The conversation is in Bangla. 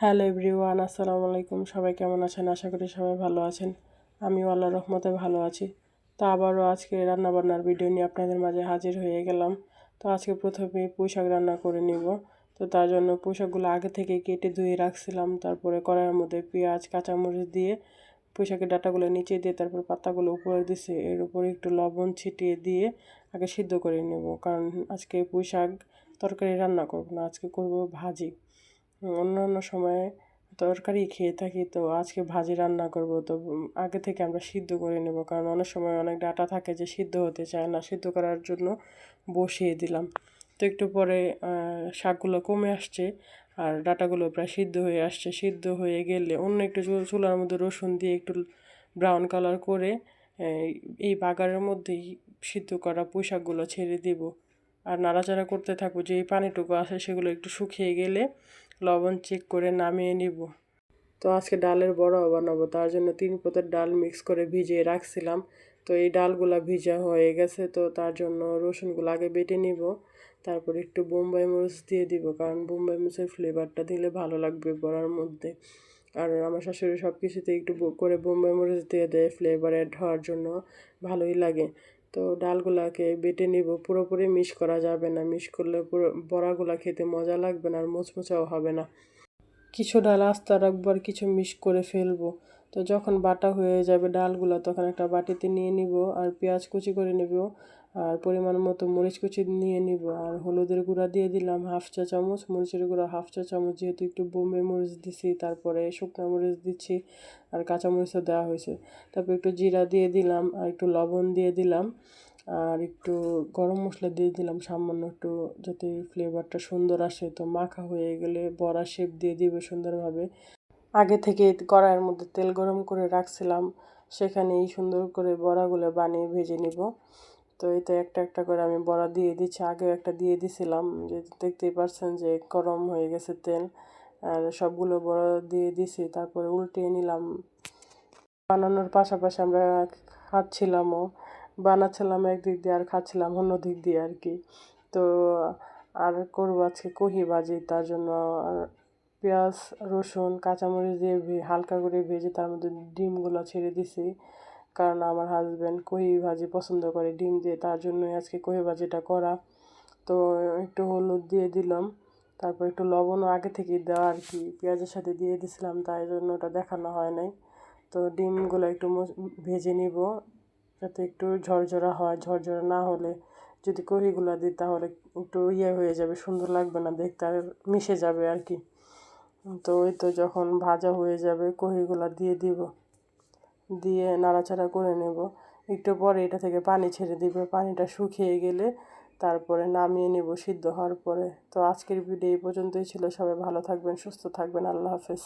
হ্যালো এভরিওয়ান, আসসালামু আলাইকুম। সবাই কেমন আছেন? আশা করি সবাই ভালো আছেন। আমিও আল্লাহ রহমতে ভালো আছি। তো আবারও আজকে রান্নাবান্নার ভিডিও নিয়ে আপনাদের মাঝে হাজির হয়ে গেলাম। তো আজকে প্রথমে পুঁইশাক রান্না করে নিব। তো তার জন্য পুঁইশাকগুলো আগে থেকে কেটে ধুয়ে রাখছিলাম। তারপরে কড়াইয়ের মধ্যে পেঁয়াজ, কাঁচামরিচ দিয়ে পুঁইশাকের ডাটাগুলো নিচে দিয়ে তারপর পাতাগুলো উপরে দিছে। এর উপরে একটু লবণ ছিটিয়ে দিয়ে আগে সিদ্ধ করে নেব। কারণ আজকে পুঁইশাক তরকারি রান্না করব না, আজকে করব ভাজি। অন্যান্য সময়ে তরকারি খেয়ে থাকি, তো আজকে ভাজি রান্না করব। তো আগে থেকে আমরা সিদ্ধ করে নেব। কারণ অনেক সময় অনেক ডাটা থাকে যে সিদ্ধ হতে চায় না, সিদ্ধ করার জন্য বসিয়ে দিলাম। তো একটু পরে শাকগুলো কমে আসছে আর ডাটাগুলো প্রায় সিদ্ধ হয়ে আসছে। সিদ্ধ হয়ে গেলে অন্য একটু চুলার মধ্যে রসুন দিয়ে একটু ব্রাউন কালার করে, এই বাগারের মধ্যেই সিদ্ধ করা পোশাকগুলো ছেড়ে দিব। আর নাড়াচাড়া করতে থাকব যে এই পানিটুকু আছে সেগুলো একটু শুকিয়ে গেলে লবণ চেক করে নামিয়ে নিব। তো আজকে ডালের বড়া বানাবো, তার জন্য তিন পতের ডাল মিক্স করে ভিজিয়ে রাখছিলাম। তো এই ডালগুলা ভিজা হয়ে গেছে, তো তার জন্য রসুনগুলো আগে বেটে নিব, তারপর একটু বোম্বাই মরিচ দিয়ে দিব, কারণ বোম্বাই মরিচের ফ্লেভারটা দিলে ভালো লাগবে বড়ার মধ্যে। আর আমার শাশুড়ি সব কিছুতে একটু করে বোম্বাই মরিচ দিয়ে দেয় ফ্লেভার হওয়ার জন্য ভালোই লাগে। তো ডালগুলাকে বেটে নিব। পুরোপুরি মিশ করা যাবে না। মিশ করলে পুরো বড়াগুলা খেতে মজা লাগবে না আর মোচমোচাও হবে না। কিছু ডাল আস্তে রাখব আর কিছু মিশ করে ফেলব। তো যখন বাটা হয়ে যাবে ডালগুলো, তখন একটা বাটিতে নিয়ে নিব আর পেঁয়াজ কুচি করে নেব। আর পরিমাণ মতো মরিচ কুচি নিয়ে নিব। আর হলুদের গুঁড়া দিয়ে দিলাম হাফ চা চামচ। মরিচের গুঁড়া হাফ চা চামচ, যেহেতু একটু বোম্বে মরিচ দিছি, তারপরে শুকনো মরিচ দিচ্ছি আর কাঁচা মরিচও দেওয়া হয়েছে। তারপর একটু জিরা দিয়ে দিলাম আর একটু লবণ দিয়ে দিলাম আর একটু গরম মশলা দিয়ে দিলাম সামান্য একটু, যাতে ফ্লেভারটা সুন্দর আসে। তো মাখা হয়ে গেলে বড়া শেপ দিয়ে দিবে সুন্দরভাবে। আগে থেকে কড়াইয়ের মধ্যে তেল গরম করে রাখছিলাম, সেখানেই সুন্দর করে বড়াগুলো বানিয়ে ভেজে নিব। তো এতে একটা একটা করে আমি বড়া দিয়ে দিচ্ছি। আগেও একটা দিয়ে দিছিলাম, যে দেখতেই পারছেন যে গরম হয়ে গেছে তেল। আর সবগুলো বড়া দিয়ে দিছি, তারপরে উল্টিয়ে নিলাম। বানানোর পাশাপাশি আমরা খাচ্ছিলামও, বানাচ্ছিলাম একদিক দিয়ে আর খাচ্ছিলাম অন্য দিক দিয়ে আর কি। তো আর করব আজকে কহি ভাজি, তার জন্য পেঁয়াজ, রসুন, কাঁচামরিচ দিয়ে হালকা করে ভেজে তার মধ্যে ডিমগুলো ছেড়ে দিছি। কারণ আমার হাজব্যান্ড কহি ভাজি পছন্দ করে, ডিম দিয়ে, তার জন্যই আজকে কহি ভাজিটা করা। তো একটু হলুদ দিয়ে দিলাম, তারপর একটু লবণও আগে থেকেই দেওয়া আর কি, পেঁয়াজের সাথে দিয়ে দিছিলাম, তাই জন্য ওটা দেখানো হয় নাই। তো ডিমগুলো একটু ভেজে নিব, যাতে একটু ঝরঝরা হয়, ঝরঝরা না হলে। যদি কহিগুলো দিই তাহলে একটু ইয়ে হয়ে যাবে, সুন্দর লাগবে না দেখতে, আর মিশে যাবে আর কি। তো ওই তো যখন ভাজা হয়ে যাবে, কহিগুলো দিয়ে দিব। দিয়ে নাড়াচাড়া করে নেব। একটু পরে এটা থেকে পানি ছেড়ে দিবে। পানিটা শুকিয়ে গেলে তারপরে নামিয়ে নেব সিদ্ধ হওয়ার পরে। তো আজকের ভিডিও এই পর্যন্তই ছিল। সবাই ভালো থাকবেন, সুস্থ থাকবেন। আল্লাহ হাফেজ।